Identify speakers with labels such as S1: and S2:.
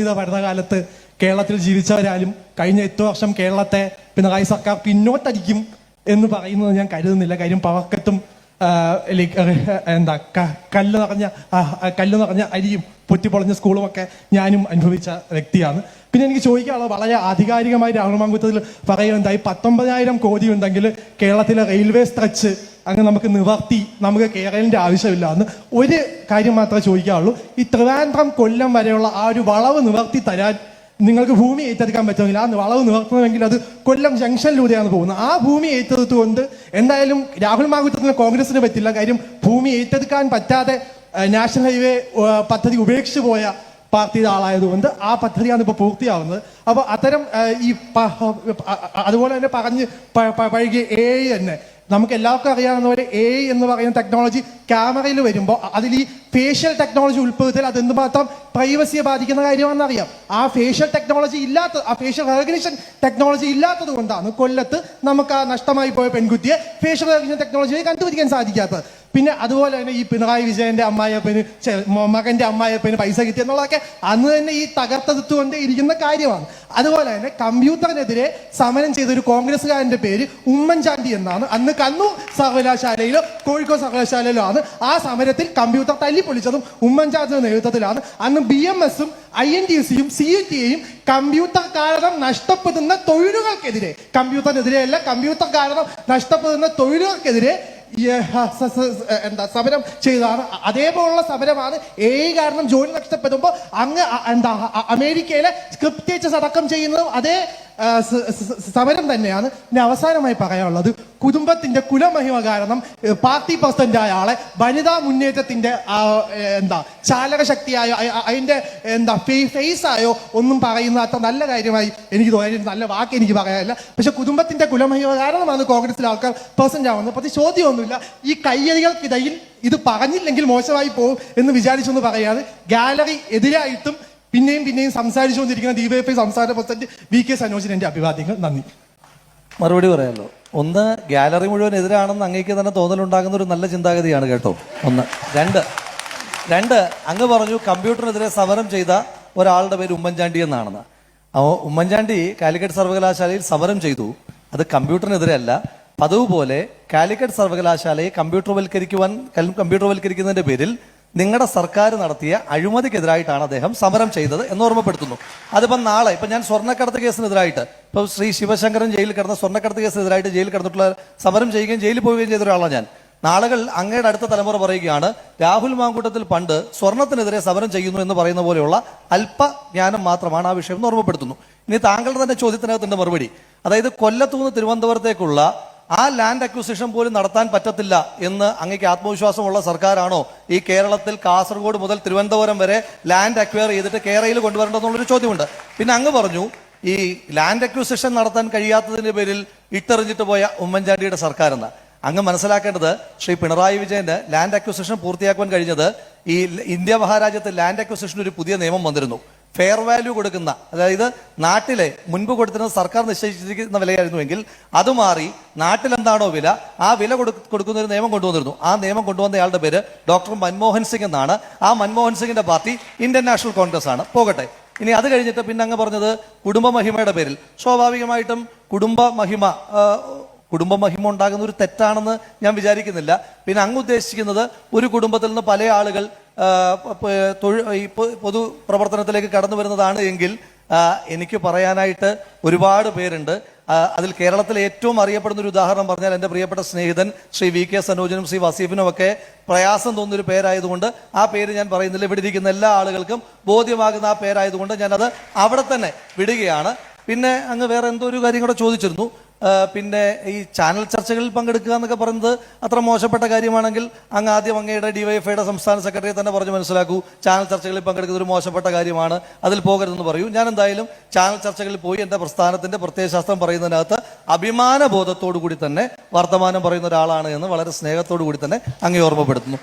S1: ഇത് ഭരണകാലത്ത് കേരളത്തിൽ ജീവിച്ചവരാലും കഴിഞ്ഞ എട്ട് വർഷം കേരളത്തെ പിണറായി സർക്കാർ പിന്നോട്ടടിക്കും എന്ന് പറയുന്നത് ഞാൻ കരുതുന്നില്ല. കാര്യം ആ, എന്താ കല്ല് നിറഞ്ഞ കല്ല് നിറഞ്ഞ അരിയും പൊറ്റിപ്പൊളഞ്ഞ സ്കൂളും ഒക്കെ ഞാനും അനുഭവിച്ച വ്യക്തിയാണ്. പിന്നെ എനിക്ക് ചോദിക്കാനുള്ള വളരെ ആധികാരികമായി രാഹുൽ മാങ്കുത്തത്തിൽ പറയുകയുണ്ടായി പത്തൊമ്പതിനായിരം കോടി ഉണ്ടെങ്കിൽ കേരളത്തിലെ റെയിൽവേ സ്ട്രെച്ച് അങ്ങ് നമുക്ക് നിവർത്തി നമുക്ക് കേരളിന്റെ ആവശ്യമില്ല എന്ന് ഒരു കാര്യം മാത്രമേ ചോദിക്കാറുള്ളൂ ഈ ട്രിവാൻഡ്രം കൊല്ലം വരെയുള്ള ആ ഒരു വളവ് നിവർത്തി തരാൻ നിങ്ങൾക്ക് ഭൂമി ഏറ്റെടുക്കാൻ പറ്റുമെങ്കിൽ ആ വളവ് നിവർത്തണമെങ്കിൽ അത് കൊല്ലം ജംഗ്ഷനിലൂടെയാണ് പോകുന്നത്. ആ ഭൂമി ഏറ്റെടുത്തുകൊണ്ട് എന്തായാലും രാഹുൽ മാങ്കുത്തത്തിന് കോൺഗ്രസിന് പറ്റില്ല. കാര്യം ഭൂമി ഏറ്റെടുക്കാൻ പറ്റാതെ നാഷണൽ ഹൈവേ പദ്ധതി ഉപേക്ഷിച്ചു പോയ പാർട്ടിയുടെ ആളായതുകൊണ്ട് ആ പദ്ധതിയാണ് ഇപ്പോൾ പൂർത്തിയാവുന്നത്. അപ്പോൾ അത്തരം ഈ അതുപോലെ തന്നെ പറഞ്ഞ് പഴകിയ എ തന്നെ നമുക്ക് എല്ലാവർക്കും അറിയാവുന്ന പോലെ എ എന്ന് പറയുന്ന ടെക്നോളജി ക്യാമറയിൽ വരുമ്പോൾ അതിൽ ഈ ഫേഷ്യൽ ടെക്നോളജി ഉൾപ്പെടുത്തൽ അത് എന്തുമാത്രം പ്രൈവസിയെ ബാധിക്കുന്ന കാര്യമാണെന്ന് അറിയാം ആ ഫേഷ്യൽ ടെക്നോളജി ഇല്ലാത്ത ആ ഫേഷ്യൽ റെക്കഗ്നിഷൻ ടെക്നോളജി ഇല്ലാത്തത് കൊണ്ടാണ് കൊല്ലത്ത് നമുക്ക് ആ നഷ്ടമായി പോയ പെൺകുട്ടിയെ ഫേഷ്യൽ റെക്കഗ്നിഷൻ ടെക്നോളജിയെ കണ്ടുപിടിക്കാൻ സാധിക്കാത്തത്. പിന്നെ അതുപോലെ തന്നെ ഈ പിണറായി വിജയന്റെ അമ്മായിയപ്പന് മകന്റെ അമ്മായിയപ്പന് പൈസ കിട്ടി എന്നുള്ളതൊക്കെ അന്ന് തന്നെ ഈ തകർത്തെടുത്തുകൊണ്ട് ഇരിക്കുന്ന കാര്യമാണ്. അതുപോലെ തന്നെ കമ്പ്യൂട്ടറിനെതിരെ സമരം ചെയ്ത ഒരു കോൺഗ്രസ്സുകാരന്റെ പേര് ഉമ്മൻചാണ്ടി എന്നാണ്. അന്ന് കണ്ണൂർ സർവകലാശാലയിലോ കോഴിക്കോട് സർവകലാശാലയിലോ ആണ് ആ സമരത്തിൽ കമ്പ്യൂട്ടർ തല്ലിപ്പൊളിച്ചതും ഉമ്മൻചാണ്ടിയുടെ നേതൃത്വത്തിലാണ്. അന്ന് ബി എം എസും ഐ എൻ ടി സിയും സി യു ടിയെയും കമ്പ്യൂട്ടർ കാരണം നഷ്ടപ്പെടുന്ന തൊഴിലുകൾക്കെതിരെ കമ്പ്യൂട്ടറിനെതിരെയല്ല കമ്പ്യൂട്ടർ കാരണം നഷ്ടപ്പെടുന്ന തൊഴിലുകൾക്കെതിരെ എന്താ സമരം ചെയ്തതാണ്. അതേപോലുള്ള സമരമാണ് ഏ കാരണം ജോലി നഷ്ടപ്പെടുമ്പോൾ അങ്ങ് എന്താ അമേരിക്കയിലെ സ്ക്രിപ്റ്റ് അടക്കം ചെയ്യുന്നതും അതേ സമരം തന്നെയാണ് പിന്നെ അവസാനമായി പറയാനുള്ളത്. കുടുംബത്തിന്റെ കുലമഹിമ കാരണം പാർട്ടി പ്രസിഡന്റായ ആളെ വനിതാ മുന്നേറ്റത്തിന്റെ എന്താ ചാലക ശക്തിയായോ അ- അ- അതിന്റെ എന്താ ഫേസ് ആയോ ഒന്നും പറയുന്ന അത്ര നല്ല കാര്യമായി എനിക്ക് തോന്നി നല്ല വാക്ക് എനിക്ക് പറയാനില്ല. പക്ഷെ കുടുംബത്തിന്റെ കുലമഹിമ കാരണമാണ് കോൺഗ്രസിലെ ആൾക്കാർ പ്രസിഡന്റ് ആവുന്നത് പക്ഷേ ചോദ്യമൊന്നുമില്ല. ഈ കയ്യടികൾക്കിടയിൽ ഇത് പറഞ്ഞില്ലെങ്കിൽ മോശമായി പോകും എന്ന് വിചാരിച്ചൊന്ന് പറയാതെ ഗാലറി എതിരായിട്ടും പിന്നെയും പിന്നെയും സംസാരിച്ചുകൊണ്ടിരിക്കുന്ന ഡിവൈഎഫ്ഐ സംസ്ഥാന പ്രസിഡന്റ് വി കെ സനോജിന് എന്റെ അഭിവാദ്യങ്ങൾ. നന്ദി.
S2: മറുപടി പറയാമല്ലോ ഒന്ന് ഗാലറി മുഴുവൻ എതിരാണെന്ന് അങ്ങേക്ക് തന്നെ തോന്നലുണ്ടാകുന്ന ഒരു നല്ല ചിന്താഗതിയാണ് കേട്ടോ. ഒന്ന് രണ്ട്. രണ്ട് അങ്ങ് പറഞ്ഞു കമ്പ്യൂട്ടറിനെതിരെ സമരം ചെയ്ത ഒരാളുടെ പേര് ഉമ്മൻചാണ്ടി എന്നാണെന്ന്. അപ്പോൾ ഉമ്മൻചാണ്ടി കാലിക്കറ്റ് സർവകലാശാലയിൽ സമരം ചെയ്തു. അത് കമ്പ്യൂട്ടറിനെതിരെ അല്ല പതിവ് പോലെ കാലിക്കറ്റ് സർവകലാശാലയെ കമ്പ്യൂട്ടർവൽക്കരിക്കുവാൻ കമ്പ്യൂട്ടർ കമ്പ്യൂട്ടർവൽക്കരിക്കുന്നതിന്റെ പേരിൽ നിങ്ങളുടെ സർക്കാർ നടത്തിയ അഴിമതിക്കെതിരായിട്ടാണ് അദ്ദേഹം സമരം ചെയ്തത് എന്ന് ഓർമ്മപ്പെടുത്തുന്നു. അതിപ്പം നാളെ ഇപ്പം ഞാൻ സ്വർണക്കടത്ത് കേസിനെതിരായിട്ട് ഇപ്പം ശ്രീ ശിവശങ്കരൻ ജയിലിൽ കിടന്ന സ്വർണക്കടത്ത് കേസിനെതിരായിട്ട് ജയിലിൽ കിടന്നിട്ടുള്ള സമരം ചെയ്യുകയും ജയിലിൽ പോവുകയും ചെയ്ത ഒരാളാണ് ഞാൻ. നാളുകൾ അങ്ങയുടെ അടുത്ത തലമുറ പറയുകയാണ് രാഹുൽ മാങ്കൂട്ടത്തിൽ പണ്ട് സ്വർണത്തിനെതിരെ സമരം ചെയ്യുന്നു എന്ന് പറയുന്ന പോലെയുള്ള അല്പ ജ്ഞാനം മാത്രമാണ് ആ വിഷയം എന്ന് ഓർമ്മപ്പെടുത്തുന്നു. ഇനി താങ്കളുടെ തന്നെ ചോദ്യത്തിനകത്തിന്റെ മറുപടി. അതായത് കൊല്ലത്തുനിന്ന് തിരുവനന്തപുരത്തേക്കുള്ള ആ ലാൻഡ് അക്വിസിഷൻ പോലും നടത്താൻ പറ്റത്തില്ല എന്ന് അങ്ങേക്ക് ആത്മവിശ്വാസമുള്ള സർക്കാരാണോ ഈ കേരളത്തിൽ കാസർഗോഡ് മുതൽ തിരുവനന്തപുരം വരെ ലാൻഡ് അക്വയർ ചെയ്തിട്ട് കേരളയിൽ കൊണ്ടുവരേണ്ടതെന്നുള്ളൊരു ചോദ്യമുണ്ട്. പിന്നെ അങ്ങ് പറഞ്ഞു ഈ ലാൻഡ് അക്വിസിഷൻ നടത്താൻ കഴിയാത്തതിന്റെ പേരിൽ ഇട്ടെറിഞ്ഞിട്ട് പോയ ഉമ്മൻചാണ്ടിയുടെ സർക്കാർ എന്ന് അങ്ങ് മനസ്സിലാക്കേണ്ടത് ശ്രീ പിണറായി വിജയന് ലാൻഡ് അക്വിസിഷൻ പൂർത്തിയാക്കുവാൻ കഴിഞ്ഞത് ഈ ഇന്ത്യ മഹാരാജ്യത്ത് ലാൻഡ് അക്വിസിഷൻ ഒരു പുതിയ നിയമം വന്നിരുന്നു. ഫെയർ വാല്യൂ കൊടുക്കുന്ന അതായത് നാട്ടിലെ മുൻപ് കൊടുത്തിരുന്ന സർക്കാർ നിശ്ചയിച്ചിരിക്കുന്ന വിലയായിരുന്നുവെങ്കിൽ അത് മാറി നാട്ടിൽ എന്താണോ വില ആ വില കൊടുക്കുന്ന ഒരു നിയമം കൊണ്ടുവന്നിരുന്നു. ആ നിയമം കൊണ്ടുവന്നയാളുടെ പേര് ഡോക്ടർ മൻമോഹൻ സിംഗ് എന്നാണ്. ആ മൻമോഹൻ സിംഗിന്റെ പാർട്ടി ഇന്ത്യൻ നാഷണൽ കോൺഗ്രസ് ആണ്. പോകട്ടെ. ഇനി അത് കഴിഞ്ഞിട്ട് പിന്നെ അങ്ങ് പറഞ്ഞത് കുടുംബ മഹിമയുടെ പേരിൽ. സ്വാഭാവികമായിട്ടും കുടുംബ മഹിമ കുടുംബ മഹിമ ഉണ്ടാകുന്ന ഒരു തെറ്റാണെന്ന് ഞാൻ വിചാരിക്കുന്നില്ല. പിന്നെ അങ്ങ് ഉദ്ദേശിക്കുന്നത് ഒരു കുടുംബത്തിൽ നിന്ന് പല ആളുകൾ പൊതു പ്രവർത്തനത്തിലേക്ക് കടന്നു വരുന്നതാണ് എങ്കിൽ എനിക്ക് പറയാനായിട്ട് ഒരുപാട് പേരുണ്ട്. അതിൽ കേരളത്തിൽ ഏറ്റവും അറിയപ്പെടുന്ന ഒരു ഉദാഹരണം പറഞ്ഞാൽ എന്റെ പ്രിയപ്പെട്ട സ്നേഹിതൻ ശ്രീ വി കെ സനോജനും ശ്രീ വസീഫിനും ഒക്കെ പ്രയാസം തോന്നുന്ന ഒരു പേരായതുകൊണ്ട് ആ പേര് ഞാൻ പറയുന്നില്ല. ഇവിടെ ഇരിക്കുന്ന എല്ലാ ആളുകൾക്കും ബോധ്യമാകുന്ന ആ പേരായതുകൊണ്ട് ഞാനത് അവിടെ തന്നെ വിടുകയാണ്. പിന്നെ അങ്ങ് വേറെ എന്തോ ഒരു കാര്യം കൂടെ ചോദിച്ചിരുന്നു. പിന്നെ ഈ ചാനൽ ചർച്ചകളിൽ പങ്കെടുക്കുക എന്നൊക്കെ പറയുന്നത് അത്ര മോശപ്പെട്ട കാര്യമാണെങ്കിൽ അങ്ങ് ആദ്യം അങ്ങയുടെ ഡിവൈഎഫ്ഐയുടെ സംസ്ഥാന സെക്രട്ടറി തന്നെ പറഞ്ഞു മനസ്സിലാക്കൂ. ചാനൽ ചർച്ചകളിൽ പങ്കെടുക്കുന്നത് ഒരു മോശപ്പെട്ട കാര്യമാണ്. അതിൽ പോകരുതെന്ന് പറയൂ. ഞാൻ എന്തായാലും ചാനൽ ചർച്ചകളിൽ പോയി എന്റെ പ്രസ്ഥാനത്തിന്റെ പ്രത്യയശാസ്ത്രം പറയുന്നതിനകത്ത് അഭിമാന ബോധത്തോടു കൂടി തന്നെ വർത്തമാനം പറയുന്ന ഒരാളാണ് എന്ന് വളരെ സ്നേഹത്തോടു കൂടി തന്നെ അങ്ങേ ഓർമ്മപ്പെടുത്തുന്നു.